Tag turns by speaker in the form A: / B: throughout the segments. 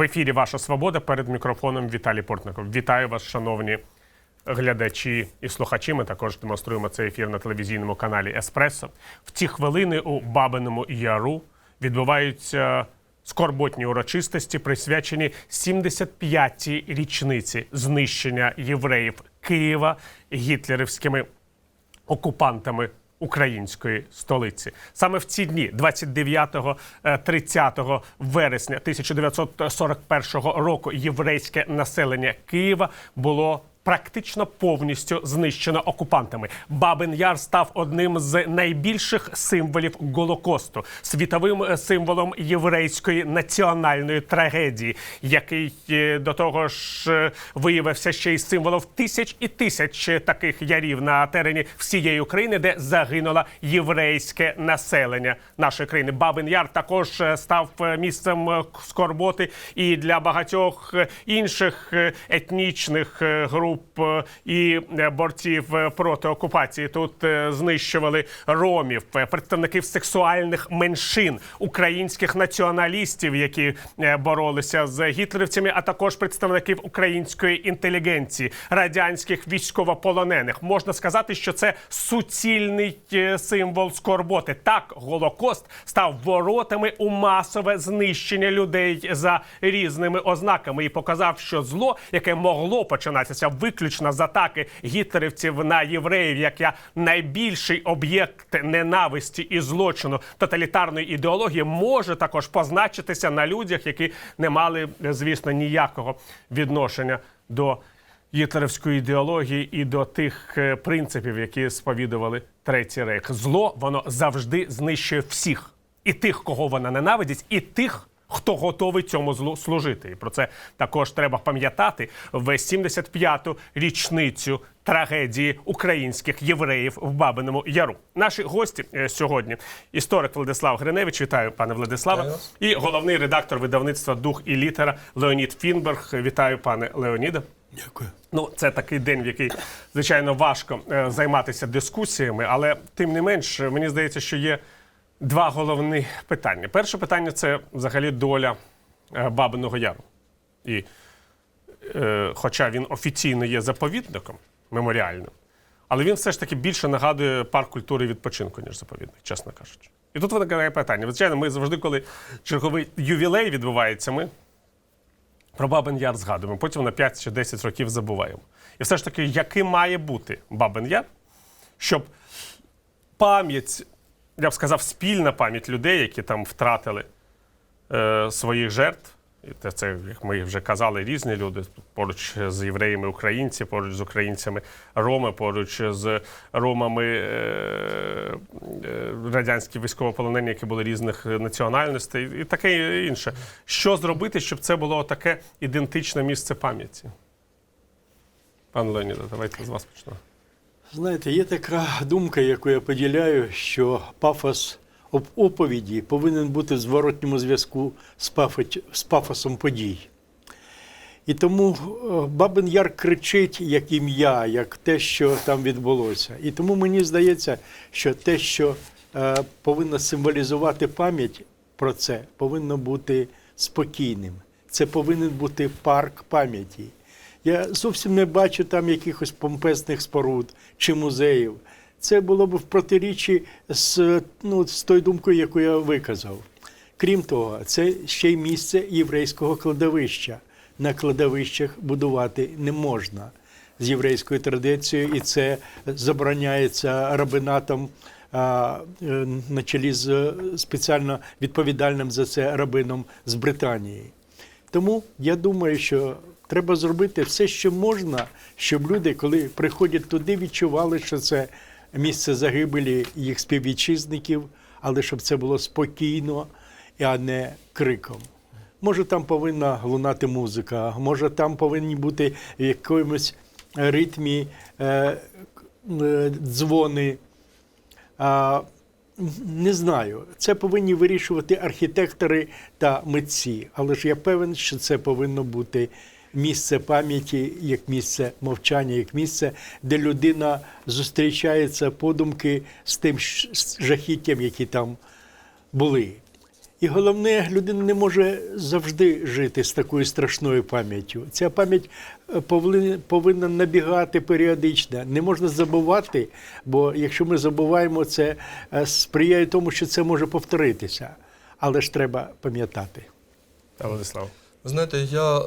A: В ефірі Ваша Свобода перед мікрофоном Віталій Портников. Вітаю вас, шановні глядачі і слухачі. Ми також демонструємо цей ефір на телевізійному каналі Еспресо. В ті хвилини у Бабиному Яру відбуваються скорботні урочистості, присвячені 75-й річниці знищення євреїв Києва гітлерівськими окупантами української столиці. Саме в ці дні, 29-30 вересня 1941 року, єврейське населення Києва було. Практично повністю знищено окупантами. Бабин Яр став одним з найбільших символів Голокосту, світовим е, символом єврейської національної трагедії, який е, до того ж е, виявився ще й символом тисяч і тисяч таких ярів на терені всієї України, де загинуло єврейське населення нашої країни. Бабин Яр також став місцем скорботи і для багатьох інших етнічних е, груп е, і е, борців е, проти окупації. Тут знищували ромів, представників сексуальних меншин, українських націоналістів, які боролися з гітлерівцями, а також представників української інтелігенції, радянських військовополонених. Можна сказати, що це суцільний символ скорботи. Так, голокост став воротами у масове знищення людей за різними ознаками і показав, що зло, яке могло починатися виключно з атаки гітлерівців на євреїв, як я найбільший об'єкт ненависті і злочину тоталітарної ідеології, може також позначитися на людях, які не мали, звісно, ніякого відношення до гітлерівської ідеології і до тих е, принципів, які сповідували третій рейх. Зло воно завжди знищує всіх, і тих, кого вона ненавидить, і тих. Хто готовий цьому злу служити, і про це також треба пам'ятати в 75-ту річницю трагедії українських євреїв в Бабиному Яру. Наші гості е, сьогодні історик Владислав Гриневич. Вітаю, пане Владиславе, і головний редактор видавництва Дух і літера Леонід Фінберг. Вітаю, пане Леоніде.
B: Дякую.
A: Ну, це такий день, в який звичайно важко е, займатися дискусіями, але тим не менш, мені здається, що є два головні питання. Перше питання це взагалі доля е, Бабиного Яру. І е, хоча він офіційно є заповідником меморіальним, але він все ж таки більше нагадує парк культури і відпочинку, ніж заповідник, чесно кажучи. І тут виникає питання. Звичайно, ми завжди, коли черговий ювілей відбувається, ми про Бабин Яр згадуємо, потім на 5 чи 10 років забуваємо. І все ж таки, яким має бути Бабин Яр, щоб пам'ять, я б сказав, спільна пам'ять людей, які там втратили е, своїх жертв. І це, як ми вже казали, різні люди поруч з євреями українці, поруч з українцями роми, поруч з ромами е, е, радянські військовополонені, які були різних національностей, і таке інше. Що зробити, щоб це було таке ідентичне місце пам'яті? Пан Леоніда, давайте з вас почнемо.
B: Знаєте, є така думка, яку я поділяю, що пафос оповіді повинен бути в зворотньому зв'язку з пафосом подій. І тому е, Бабин Яр кричить як ім'я, як те, що там відбулося. І тому мені здається, що те, що е, повинно символізувати пам'ять про це, повинно бути спокійним. Це повинен бути парк пам'яті. Я зовсім не бачу там якихось помпезних споруд чи музеїв. Це було б в протиріччі з, ну, з тою думкою, яку я виказав. Крім того, це ще й місце єврейського кладовища. На кладовищах будувати не можна з єврейською традицією, і це забороняється рабинатом е, на чолі з спеціально відповідальним за це рабином з Британії. Тому я думаю, що треба зробити все, що можна, щоб люди, коли приходять туди, відчували, що це місце загибелі їх співвітчизників, але щоб це було спокійно, а не криком. Може, там повинна лунати музика, може, там повинні бути в якомусь ритмі е, е, дзвони. А, не знаю, це повинні вирішувати архітектори та митці, але ж я певен, що це повинно бути місце пам'яті, як місце мовчання, як місце, де людина зустрічається подумки з тим жахіттям, які там були. І головне, людина не може завжди жити з такою страшною пам'яттю. Ця пам'ять е, повинна, набігати періодично. Не можна забувати, бо якщо ми забуваємо, це е, сприяє тому, що це може повторитися. Але ж треба пам'ятати.
A: Та, Владислав.
C: Знаєте, я е,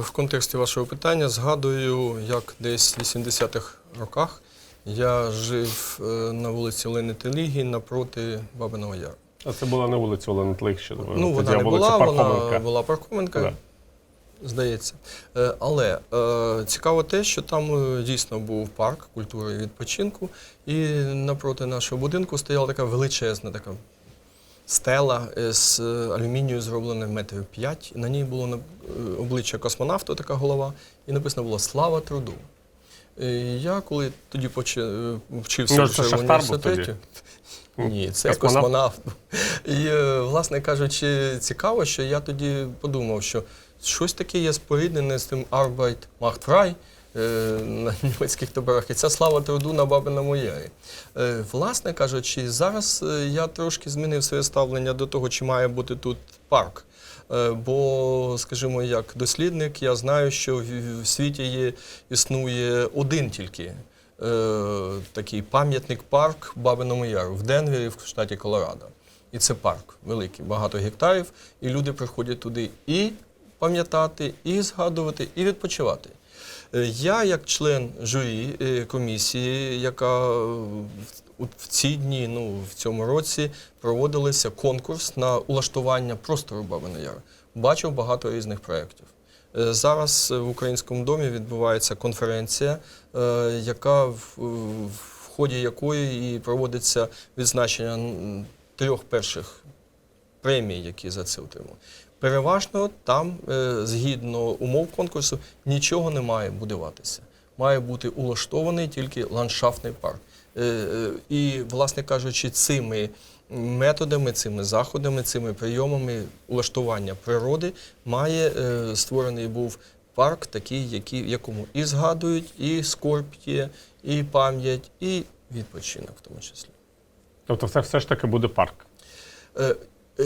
C: в контексті вашого питання згадую, як десь в 80-х роках я жив е, на вулиці Олени Телігі напроти Бабиного Яру.
A: А це була на вулиці Олени Тлих,
C: Ну, вона не була, вона була Пархоменка,
A: Да.
C: здається. Е, Але е, цікаво те, що там е, дійсно був парк культури і відпочинку, і напроти нашого будинку стояла така величезна така стела з е, алюмінію зроблена метрів 5. На ній було е, обличчя космонавта, така голова, і написано було Слава труду. Я коли тоді е, вчився
A: Ну,
C: вже в університеті. Ні, це
A: Космонавт?
C: І, е, власне кажучи, цікаво, що я тоді подумав, що щось таке є споріднене з тим Arbeit macht frei е, на німецьких таборах, і ця слава труду на Бабиному Ярі. Е, Власне кажучи, зараз е, я трошки змінив своє ставлення до того, чи має бути тут парк. Е, Бо, скажімо, як дослідник, я знаю, що в- світі є, існує один тільки е, такий пам'ятник парк Бабиному Яру в Денвері, в штаті Колорадо. І це парк великий, багато гектарів, і люди приходять туди і пам'ятати, і згадувати, і відпочивати. Е, Я, як член журі е, комісії, яка в- ці дні, ну в цьому році проводилися конкурс на улаштування простору Бабиного Яру, бачив багато різних проєктів. Е, Зараз в Українському домі відбувається конференція, яка в ході якої і проводиться відзначення трьох перших премій, які за це отримали. Переважно там, е, згідно умов конкурсу, нічого не має будуватися. Має бути улаштований тільки ландшафтний парк. Е, е, І, власне кажучи, цими методами, цими заходами, цими прийомами улаштування природи має створений був парк, такий, який, в якому і згадують, і скорбь є, і пам'ять, і відпочинок в тому числі.
A: Тобто це все ж таки буде парк.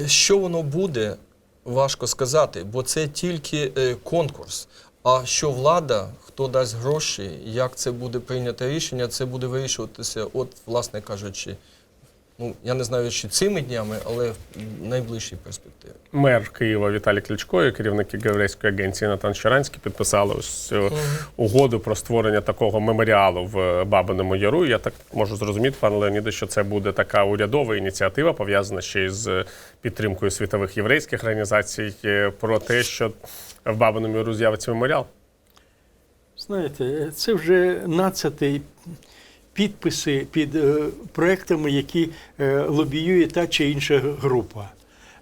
C: Що воно буде, важко сказати, бо це тільки е, конкурс. А що влада, хто дасть гроші, як це буде прийнято рішення, це буде вирішуватися, от, власне кажучи, ну я не знаю, чи цими днями, але в найближчій перспективі.
A: Мер Києва Віталій Кличко і керівники Єврейської агенції Натан Щеранський підписали ось цю угоду про створення такого меморіалу в Бабиному Яру. Я так можу зрозуміти, пане Леоніде, що це буде така урядова ініціатива, пов'язана ще й з підтримкою світових єврейських організацій е, про те, що в Бабиному Яру з'явиться меморіал.
B: Знаєте, це вже нацятий підписи під е, проектами, які е, лобіює та чи інша група.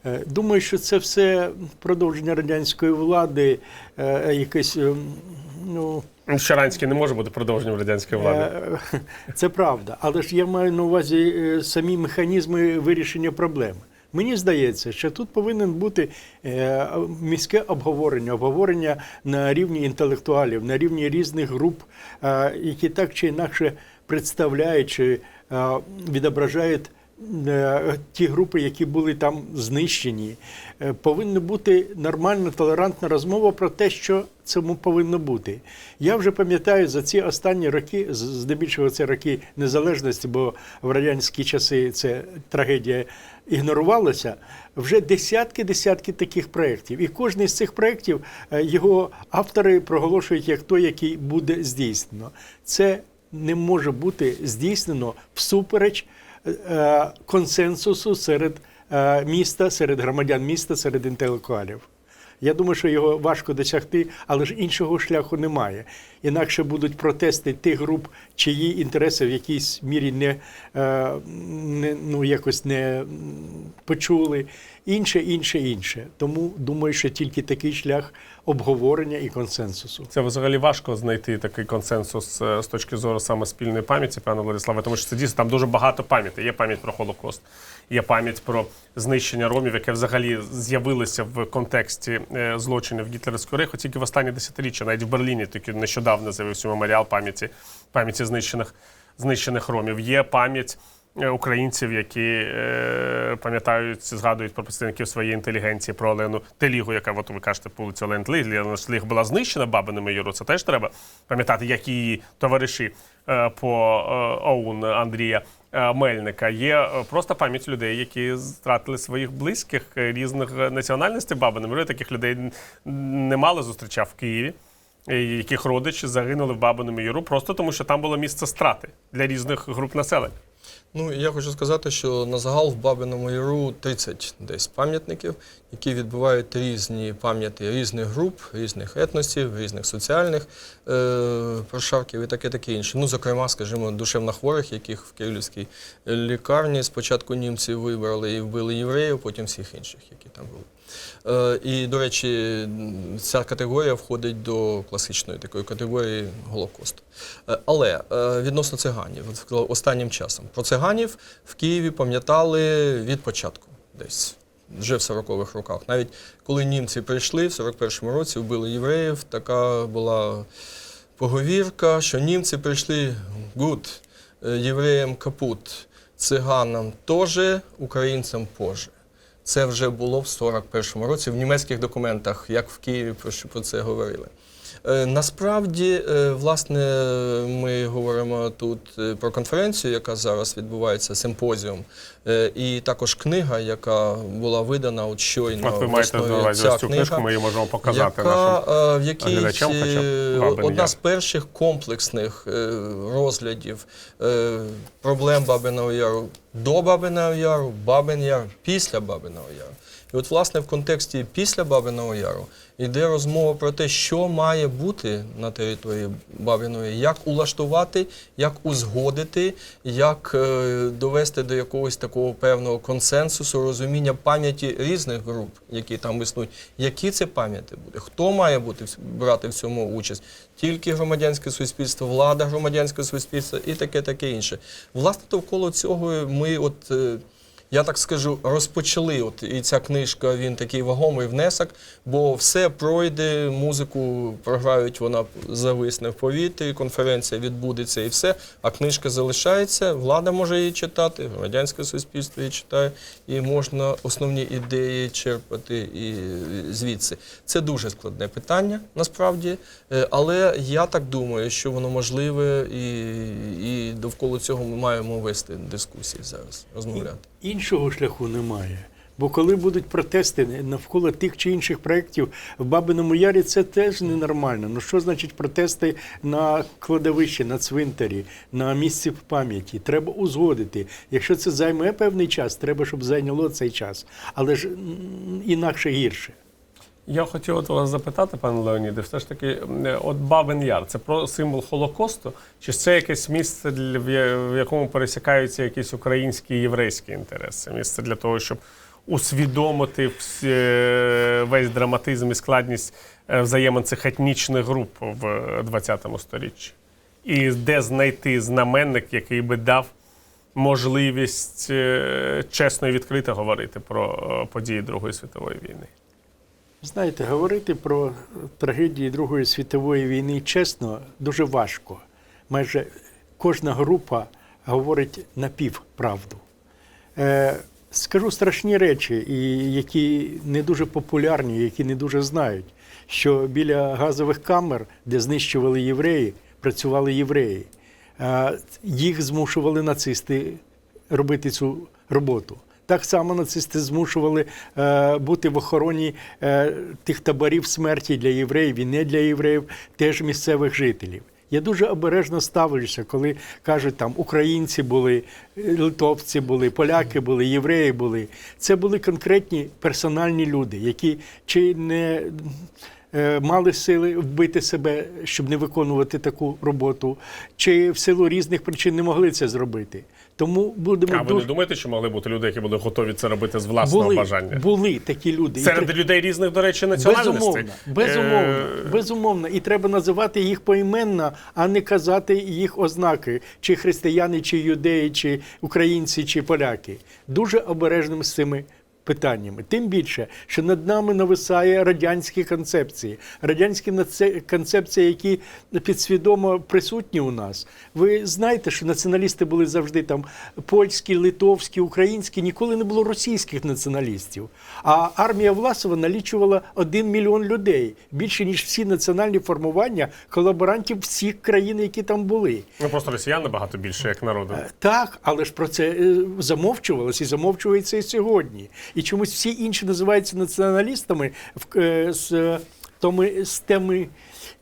B: Е, Думаю, що це все продовження радянської влади, якесь, е, ну,
A: Щеранський не може бути продовженням радянської влади.
B: Це правда, але ж я маю на увазі самі механізми вирішення проблем. Мені здається, що тут повинен бути міське обговорення, обговорення на рівні інтелектуалів, на рівні різних груп, які так чи інакше представляють чи е, відображають е, ті групи, які були там знищені. Е, Повинна бути нормальна, толерантна розмова про те, що цьому повинно бути. Я вже пам'ятаю за ці останні роки, здебільшого це роки незалежності, бо в радянські часи це трагедія ігнорувалася. Вже десятки-десятки таких проєктів. І кожен з цих проєктів його автори проголошують як той, який буде здійснено. Це не може бути здійснено всупереч е, консенсусу серед е, міста, серед громадян міста, серед інтелектуалів. Я думаю, що його важко досягти, але ж іншого шляху немає. Інакше будуть протести тих груп, чиї інтереси в якійсь мірі не, е, не ну, якось не почули. Інше, інше, інше. Тому думаю, що тільки такий шлях обговорення і консенсусу.
A: Це взагалі важко знайти такий консенсус е, з точки зору саме спільної пам'яті, пане Владиславе, тому що це дійсно там дуже багато пам'яті. Є пам'ять про Холокост, є пам'ять про знищення ромів, яке взагалі з'явилося в контексті е, злочинів гітлерівського рейху тільки в останні десятиріччя. Навіть в Берліні тільки нещодавно з'явився меморіал пам'яті пам'яті знищених знищених ромів. Є пам'ять українців, які е, пам'ятають, згадують про представників своєї інтелігенції, про Олену Телігу, яка, от ви кажете, по вулиці Олен Теліг, була знищена Бабиними Юру. Це теж треба пам'ятати, як її товариші е, по е, ОУН Андрія. е, Мельника є е, просто пам'ять людей, які втратили своїх близьких е, різних е, національностей бабинами. Я таких людей немало зустрічав в Києві е, яких родичі загинули в Бабиному Яру просто тому, що там було місце страти для різних груп населення.
C: Ну, я хочу сказати, що на загал в Бабиному Яру 30 десь пам'ятників, які відбувають різні пам'яті різних груп, різних етносів, різних соціальних е, прошарків і таке таке інше. Ну, зокрема, скажімо, душевнохворих, яких в Київській лікарні спочатку німці вибрали і вбили євреїв, потім всіх інших, які там були. Е, І, до речі, ця категорія входить до класичної такої категорії Голокосту. Е, Але е, відносно циганів, останнім часом про циганів в Києві пам'ятали від початку десь. Вже в 40-х роках. Навіть коли німці прийшли в 41-му році, вбили євреїв, така була поговірка, що німці прийшли гуд, євреям капут, циганам теж, українцям позже. Це вже було в 41-му році в німецьких документах, як в Києві про що про це говорили. Е, Насправді, е, власне, ми говоримо тут е, про конференцію, яка зараз відбувається, симпозіум, і також книга, яка була видана от щойно.
A: От ви маєте на увазі цю
C: книга,
A: книжку, ми її можемо показати
C: яка,
A: нашим.
C: в якій
A: глядачам хоча б
C: одна з перших комплексних розглядів проблем Бабиного Яру до Бабиного Яру, Бабин Яр, після Бабиного Яру. І от, власне, в контексті після Бабиного Яру йде розмова про те, що має бути на території Бабиної, як улаштувати, як узгодити, як е, довести до якогось такого певного консенсусу, розуміння пам'яті різних груп, які там існують. Які це пам'яті буде? Хто має бути брати в цьому участь? Тільки громадянське суспільство, влада громадянського суспільства і таке таке інше. Власне, довкола цього ми от. Я так скажу, розпочали. От і ця книжка, він такий вагомий внесок, бо все пройде, музику програють, вона зависне в повітрі, конференція відбудеться і все. А книжка залишається, влада може її читати, громадянське суспільство її читає, і можна основні ідеї черпати і звідси. Це дуже складне питання насправді, е, але я так думаю, що воно можливе, і, і довкола цього ми маємо вести дискусії зараз, розмовляти.
B: Іншого шляху немає. Бо коли будуть протести навколо тих чи інших проєктів в Бабиному Ярі, це теж ненормально. Ну що значить протести на кладовищі, на цвинтарі, на місці пам'яті? Треба узгодити. Якщо це займе певний час, треба, щоб зайняло цей час. Але ж інакше гірше.
A: Я хотів от вас запитати, пане Леоніде, все ж таки, е, от Бабин Яр, це про символ Холокосту, чи це якесь місце, в якому пересікаються якісь українські і єврейські інтереси? Місце для того, щоб усвідомити е, весь драматизм і складність е, взаємин цих етнічних груп в ХХ сторіччі? І де знайти знаменник, який би дав можливість чесно і відкрито говорити про події Другої світової війни?
B: Знаєте, говорити про трагедії Другої світової війни чесно дуже важко. Майже кожна група говорить напівправду. Е, скажу страшні речі, які не дуже популярні, які не дуже знають, що біля газових камер, де знищували євреї, працювали євреї. Е, їх змушували нацисти робити цю роботу. Так само нацисти змушували е, бути в охороні е, тих таборів смерті для євреїв і не для євреїв, теж місцевих жителів. Я дуже обережно ставлюся, коли кажуть, там українці були, литовці були, поляки були, євреї були. Це були конкретні персональні люди, які чи не е, мали сили вбити себе, щоб не виконувати таку роботу, чи в силу різних причин не могли це зробити. Тому будемо
A: А ви не думаєте, що могли бути люди, які були готові це робити з власного
B: були,
A: бажання?
B: були такі люди.
A: Серед
B: і...
A: людей різних, до речі, національностей.
B: Безумовно, безумовно,
A: Е,
B: безумовно. І треба називати їх поіменно, а не казати їх ознаки, чи християни, чи юдеї, чи українці, чи поляки. Дуже обережним з цими питаннями. Тим більше, що над нами нависає радянські концепції, радянські концепції, які підсвідомо присутні у нас. Ви знаєте, що націоналісти були завжди там польські, литовські, українські, ніколи не було російських націоналістів. А армія Власова налічувала один мільйон людей більше ніж всі національні формування колаборантів всіх країн, які там були.
A: Ну просто росіян набагато більше як народу.
B: Так, але ж про це е, замовчувалось і замовчується і сьогодні. І чомусь всі інші називаються націоналістами в, е, з, е, з, теми,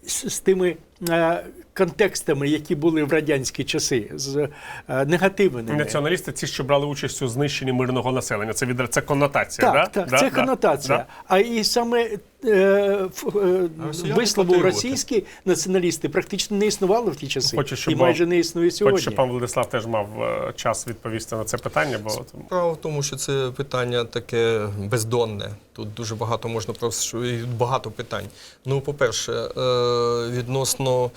B: з, з тими е, контекстами, які були в радянські часи, з е, негативними.
A: Націоналісти ці, що брали участь у знищенні мирного населення. Це від це коннотація.
B: Так,
A: да?
B: так,
A: Да,
B: це
A: да,
B: конотація.
A: да.
B: А і саме е, е, вислову російські націоналісти практично не існувало в ті часи.
A: Хочу, щоб
B: і майже не існує сьогодні.
A: Хочу, щоб пан Владислав теж мав е, час відповісти на це питання, бо
C: Справа в тому, що це питання таке бездонне. Тут дуже багато можна про багато питань. Ну, по-перше, відносно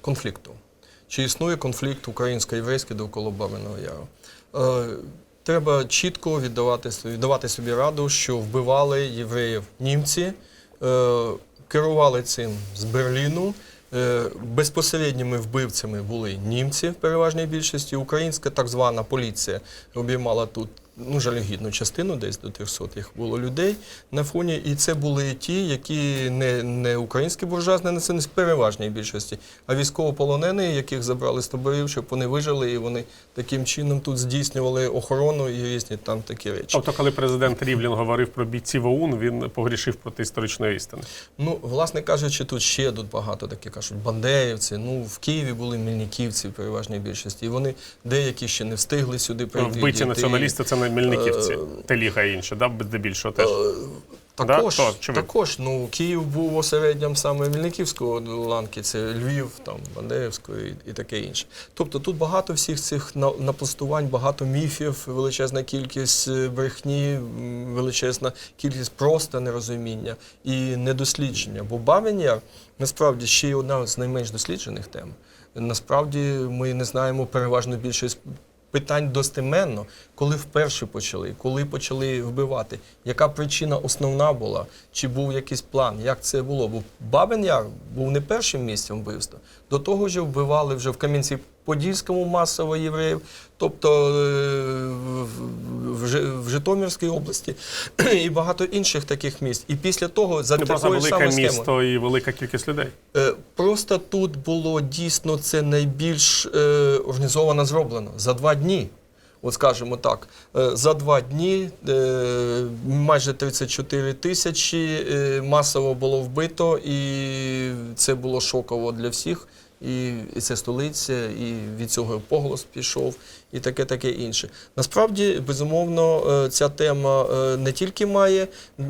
C: конфлікту. Чи існує конфлікт українсько-єврейський довкола Бабиного Яру? Треба чітко віддавати, віддавати собі раду, що вбивали євреїв німці, е, керували цим з Берліну. Е, Безпосередніми вбивцями були німці в переважній більшості. Українська так звана поліція обіймала тут ну, жалюгідну частину, десь до 300 їх було людей на фоні. І це були ті, які не, не українські буржуазні національності в переважній більшості, а військовополонені, яких забрали з таборів, щоб вони вижили, і вони таким чином тут здійснювали охорону і різні там такі речі.
A: тобто, коли президент Рівлін говорив про бійців ОУН, він погрішив проти історичної істини.
C: Ну, власне кажучи, тут ще тут багато такі кажуть, бандерівці. Ну, в Києві були мельниківці в переважній більшості. І вони деякі ще не встигли сюди
A: Ну,
C: прийти.
A: Вбиті націоналісти це Мельниківці,
C: Е,
A: Теліга і інші, да? здебільшого теж.
C: Також,
A: Да? То,
C: також, ну, Київ був осередням саме Мельниківського ланки, це Львів, там, Бандерівської і, і таке інше. Тобто тут багато всіх цих напластувань, багато міфів, величезна кількість е, брехні, величезна кількість просто нерозуміння і недослідження. Бо Яр насправді ще й одна з найменш досліджених тем. Насправді ми не знаємо переважно більшість питань достеменно, коли вперше почали, коли почали вбивати, яка причина основна була, чи був якийсь план, як це було. Бо Бабин Яр був не першим місцем вбивства. До того ж вбивали вже в Кам'янці-Подільському масово євреїв, тобто е, в, в, Жи- в Житомирській області і багато інших таких місць. І після того за
A: просто
C: такою
A: велике
C: самою схемою.
A: місто і велика кількість людей.
C: Е, Просто тут було дійсно це найбільш е, організовано зроблено за два дні. От скажімо так, за два дні майже 34 тисячі масово було вбито, і це було шоково для всіх. І, і це столиця, і від цього поголос пішов, і таке таке інше. Насправді, безумовно, е, ця тема е, не тільки має е,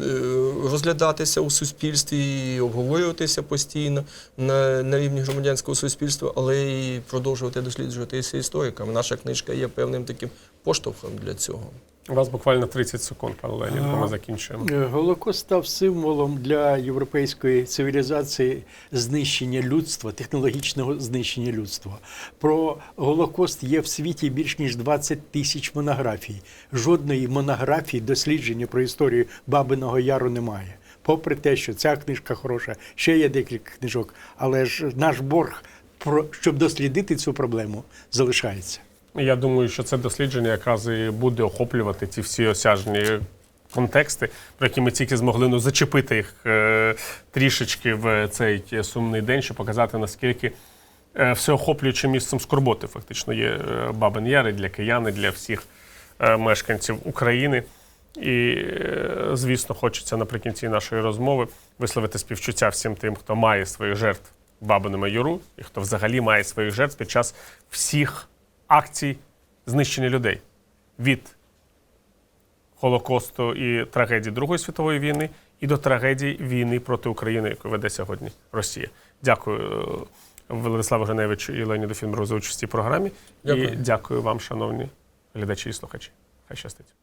C: розглядатися у суспільстві і обговорюватися постійно на, на рівні громадянського суспільства, але і продовжувати досліджуватися істориками. Наша книжка є певним таким поштовхом для цього.
A: У вас буквально 30 секунд, пане Леонід, бо ми закінчуємо.
B: Е, Голокост став символом для європейської цивілізації знищення людства, технологічного знищення людства. Про Голокост є в світі більш ніж 20 тисяч монографій. Жодної монографії дослідження про історію Бабиного Яру немає. Попри те, що ця книжка хороша, ще є декілька книжок, але ж наш борг, щоб дослідити цю проблему, залишається.
A: Я думаю, що це дослідження якраз і буде охоплювати ці всі осяжні контексти, про які ми тільки змогли ну, зачепити їх е, трішечки в цей сумний день, щоб показати, наскільки е, всеохоплюючим місцем скорботи фактично є е, Бабин Яр і для киян, і для всіх е, мешканців України. І, е, звісно, хочеться наприкінці нашої розмови висловити співчуття всім тим, хто має своїх жертв Бабиному Яру, і хто взагалі має своїх жертв під час всіх акцій знищення людей від Холокосту і трагедії Другої світової війни і до трагедії війни проти України, яку веде сьогодні Росія. Дякую е, Владиславу Женевичу і Леоніду Фінберу за участь у програмі.
C: Дякую.
A: І дякую вам, шановні глядачі і слухачі. Хай щастить.